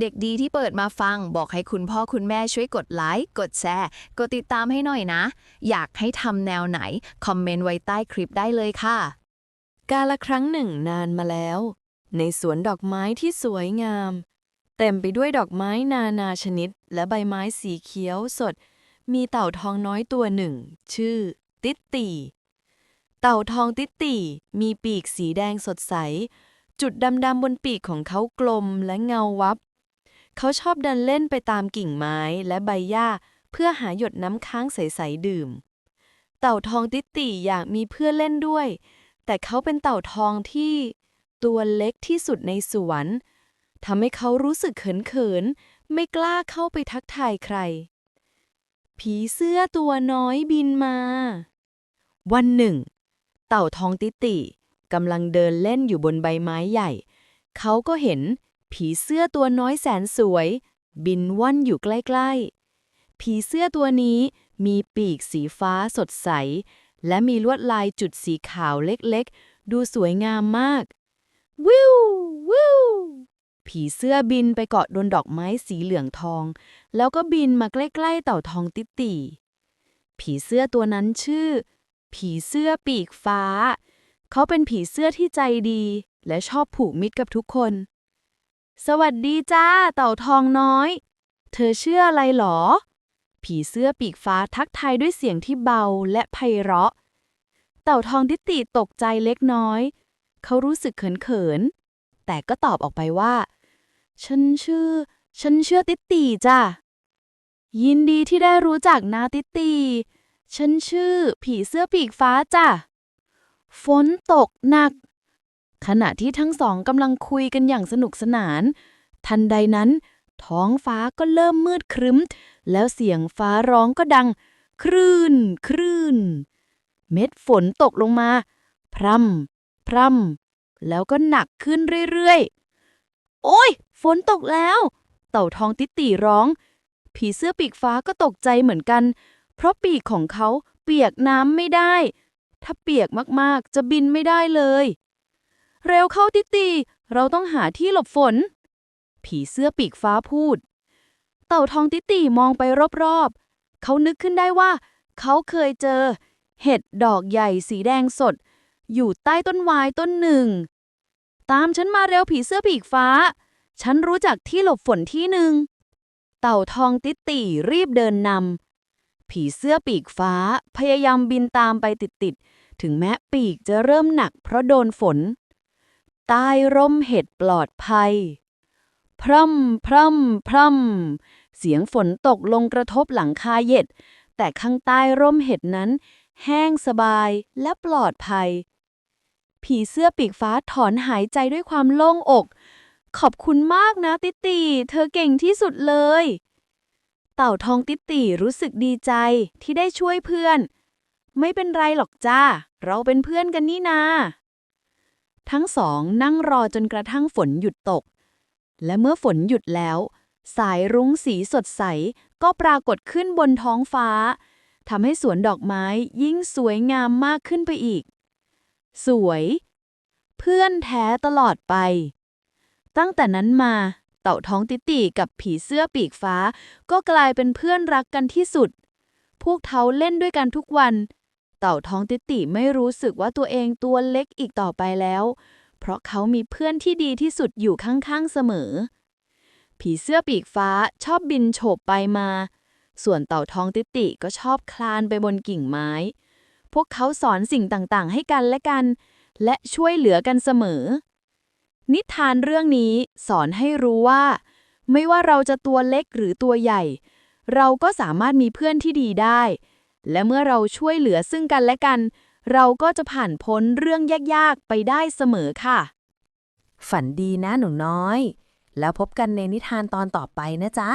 เด็กดีที่เปิดมาฟังบอกให้คุณพ่อคุณแม่ช่วยกดไลค์ กดแชร์ กดติดตามให้หน่อยนะ อยากให้ทำแนวไหน คอมเมนต์ไว้ใต้คลิปได้เลยค่ะ กาละครั้งหนึ่งนานมาแล้ว ในสวนดอกไม้ที่สวยงาม เต็มไปด้วยดอกไม้นานาชนิด และใบไม้สีเขียวสด มีเต่าทองน้อยตัวหนึ่ง ชื่อ ติตตีเต่าทองติตตีมีปีกสีแดงสดใส จุดดำๆบนปีกของเขากลมและเงาวับ เขาชอบเดินเล่นไปตามกิ่งไม้และใบหญ้า เพื่อหาหยดน้ำค้างใสๆดื่ม เต่าทองติตตีอยากมีเพื่อนเล่นด้วย แต่เขาเป็นเต่าทองที่ตัวเล็กที่สุดในสวนทำให้เขารู้สึกเขินๆ ไม่กล้าเข้าไปทักทายใคร ผีเสื้อตัวน้อยบินมา วันหนึ่ง เต่าทองติติกำลังเดินเล่นอยู่บนใบไม้ใหญ่ เขาก็เห็น ผีเสื้อตัวน้อยแสนสวย บินว่อนอยู่ใกล้ๆ ผีเสื้อตัวนี้มีปีกสีฟ้าสดใส และมีลวดลายจุดสีขาวเล็กๆ ดูสวยงามมาก วิววิวผีเสื้อบินไปเกาะโดนดอกไม้สีเหลืองทอง แล้วก็บินมาใกล้ๆเต่าทองติตีผีเสื้อตัวนั้นชื่อ ผีเสื้อปีกฟ้า เขาเป็นผีเสื้อที่ใจดี และชอบผูกมิตรกับทุกคน สวัสดีจ้า เต่าทองน้อย เธอเชื่ออะไรหรอ ผีเสื้อปีกฟ้าทักทายด้วยเสียงที่เบาและไพเราะ เต่าทองทิติตกใจเล็กน้อย เขารู้สึกเขินๆ แต่ก็ตอบออกไปว่า ฉันชื่อ ฉันเชื่อติติจ้ะยินดีที่ได้รู้จักนาติติฉันชื่อผีเสื้อปีกฟ้าจ้ะ ฝนตกหนัก ขณะที่ทั้งสองกำลังคุยกันอย่างสนุกสนาน ทันใดนั้น ท้องฟ้าก็เริ่มมืดครึ้ม แล้วเสียงฟ้าร้องก็ดังคลื่นคลื่น เม็ดฝนตกลงมา พร่ำ พร่ำ แล้วก็หนักขึ้นเรื่อยๆ โอ้ย ฝนตกแล้ว เต่าทองติตีร้อง ผีเสื้อปีกฟ้าก็ตกใจเหมือนกัน เพราะปีกของเขาเปียกน้ำไม่ได้ ถ้าเปียกมากๆ จะบินไม่ได้เลย เร็วเข้าติตีเราต้องหาที่หลบฝน ผีเสื้อปีกฟ้าพูด เต่าทองติตีมองไปรอบๆ เขานึกขึ้นได้ว่า เขาเคยเจอ เห็ดดอกใหญ่สีแดงสด อยู่ใต้ต้นวายต้นหนึ่ง ตามฉันมาเร็วผีเสื้อปีกฟ้า ฉันรู้จักที่หลบฝนที่หนึ่ง เต่าทองติตีรีบเดินนำผีเสื้อปีกฟ้าพยายามบินตามไปติดๆถึงแม้ปีกจะเริ่มหนักเพราะโดนฝน ใต้ร่มเห็ดปลอดภัย พร่ำพร่ำพร่ำเสียงฝนตกลงกระทบหลังคาเห็ด แต่ข้างใต้ร่มเห็ดนั้น แห้งสบายและปลอดภัย ผีเสื้อปีกฟ้าถอนหายใจด้วยความโล่งอก ขอบคุณมากนะติตีเธอเก่งที่สุดเลย เต่าทองติตีรู้สึกดีใจที่ได้ช่วยเพื่อน ไม่เป็นไรหรอกจ้า เราเป็นเพื่อนกันนี่นา ทั้งสองนั่งรอจนกระทั่งฝนหยุดตก และเมื่อฝนหยุดแล้ว สายรุ้งสีสดใสก็ปรากฏขึ้นบนท้องฟ้าทำให้สวนดอกไม้ยิ่งสวยงามมากขึ้นไปอีก สวย เพื่อนแท้ตลอดไป ตั้งแต่นั้นมาเต่าท้องติติกับผีเสื้อปีกฟ้า ก็กลายเป็นเพื่อนรักกันที่สุด พวกเขาเล่นด้วยกันทุกวัน เต่าท้องติติไม่รู้สึกว่าตัวเองตัวเล็กอีกต่อไปแล้ว เพราะเขามีเพื่อนที่ดีที่สุดอยู่ข้างๆเสมอ ผีเสื้อปีกฟ้าชอบบินโฉบไปมา ส่วนเต่าทองติติก็ชอบคลานไปบนกิ่งไม้ พวกเขาสอนสิ่งต่างๆ ให้กันและกัน และช่วยเหลือกันเสมอ นิทานเรื่องนี้สอนให้รู้ว่า ไม่ว่าเราจะตัวเล็กหรือตัวใหญ่ เราก็สามารถมีเพื่อนที่ดีได้ และเมื่อเราช่วยเหลือซึ่งกันและกัน เราก็จะผ่านพ้นเรื่องยากๆ ไปได้เสมอค่ะ ฝันดีนะหนูน้อย แล้วพบกันในนิทานตอนต่อไปนะจ๊ะ